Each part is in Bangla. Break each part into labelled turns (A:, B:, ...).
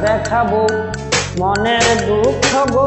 A: দেখাবো মনের দুঃখ গো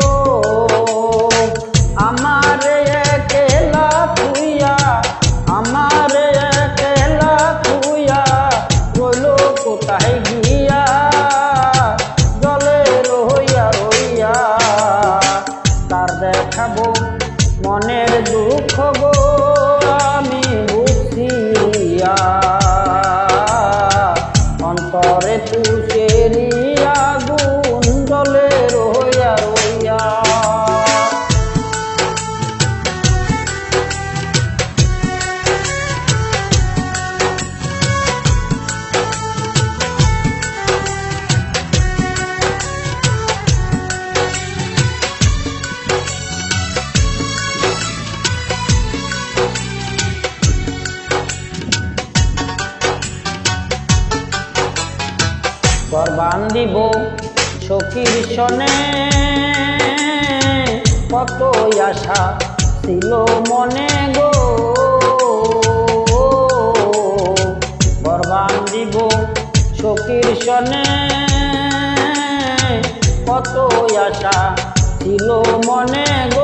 A: দেখাবো মনের দুঃখ গো। করবান দিব সখীর সনে। কত আশা ছিল মনে গো। করবান দিব সখীর সনে। কত আশা ছিল মনে গো।